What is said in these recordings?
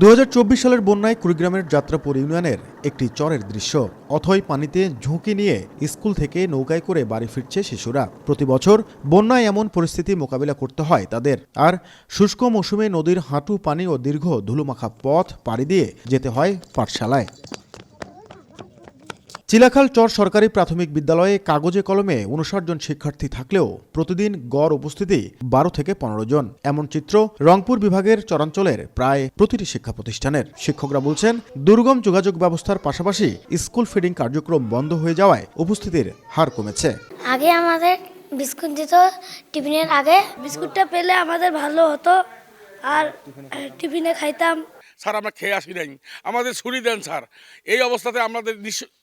দু হাজার চব্বিশ সালের বন্যায় কুড়িগ্রামের যাত্রাপুর ইউনিয়নের একটি চরের দৃশ্য। অথই পানিতে ঝুঁকি নিয়ে স্কুল থেকে নৌকায় করে বাড়ি ফিরছে শিশুরা। প্রতি বছর বন্যায় এমন পরিস্থিতি মোকাবিলা করতে হয় তাদের। আর শুষ্ক মৌসুমে নদীর হাঁটু পানি ও দীর্ঘ ধুলোমাখা পথ পাড়ি দিয়ে যেতে হয় পাঠশালায়। চিলাখাল চর সরকারি প্রাথমিক বিদ্যালয়ে কাগজে কলমে উনষাট জন শিক্ষার্থী থাকলেও প্রতিদিন গড় উপস্থিতি বারো থেকে পনেরো জন। এমন চিত্র রংপুর বিভাগের চরাঞ্চলের প্রায় প্রতিটি শিক্ষা প্রতিষ্ঠানের। শিক্ষকরা বলছেন, দুর্গম যোগাযোগ ব্যবস্থার পাশাপাশি স্কুল ফিডিং কার্যক্রম বন্ধ হয়ে যাওয়ায় উপস্থিতির হার কমেছে। আগে আমাদের বিস্কুট দিত টিফিনের আগে। বিস্কুটটা পেলে আমাদের ভালো হতো। আর টিফিনে খাইতাম। স্যার আমরা খেয়ে আসি নাই। আমাদের ছুরি দেন স্যার। এই অবস্থাতে আমাদের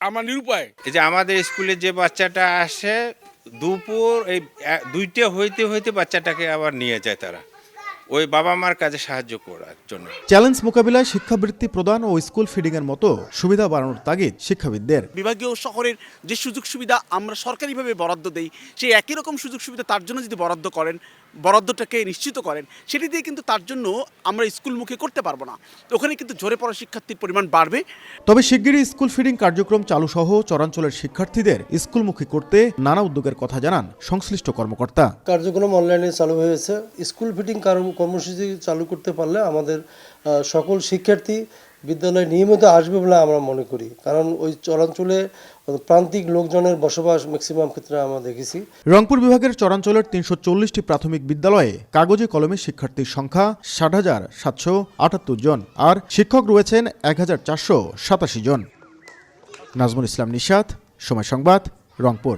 আমরা নিরুপায়। এই যে আমাদের স্কুলে যে বাচ্চাটা আসে দুপুর এই দুইটা হইতে হইতে বাচ্চাটাকে আবার নিয়ে যায় তারা। ওই বাবা মার কাজে সাহায্য করার জন্য। চ্যালেঞ্জ মোকাবিলায় শিক্ষাবৃত্তি প্রদান ও স্কুল ফিডিংয়ের মতো সুবিধা বাড়ানোর তাগিদ শিক্ষাবিদদের। বিভাগীয় শহরের যে সুযোগ সুবিধা আমরা সরকারিভাবে বরাদ্দ দেই সেই একই রকম সুযোগ সুবিধা তার জন্য যদি বরাদ্দ করেন বরাদ্দটাকে নিশ্চিত করেন সেটি দিয়ে কিন্তু তার জন্য আমরা স্কুলমুখী করতে পারব না। ওখানে কিন্তু ঝরে পড়া শিক্ষার্থীর পরিমাণ বাড়বে। তবে শিগগিরই স্কুল ফিডিং কার্যক্রম চালু সহ চরাঞ্চলের শিক্ষার্থীদের স্কুলমুখী করতে নানা উদ্যোগের কথা জানান সংশ্লিষ্ট কর্মকর্তা। কার্যক্রম অনলাইনে চালু হয়েছে। স্কুল ফিডিং কর্মসূচি চালু করতে পারলে আমাদের সকল শিক্ষার্থী বিদ্যালয়ে নিয়মিত আসবে বলে আমরা মনে করি। কারণ ওই চরাঞ্চলে প্রান্তিক লোকজনের বসবাস ম্যাক্সিমাম ক্ষেত্রে আমরা দেখেছি। রংপুর বিভাগের চরাঞ্চলের তিনশো চল্লিশটি প্রাথমিক বিদ্যালয়ে কাগজে কলমে শিক্ষার্থীর সংখ্যা ষাট হাজার সাতশো আটাত্তর জন আর শিক্ষক রয়েছেন এক হাজার চারশো সাতাশি জন। নাজমুল ইসলাম নিশাত, সময় সংবাদ, রংপুর।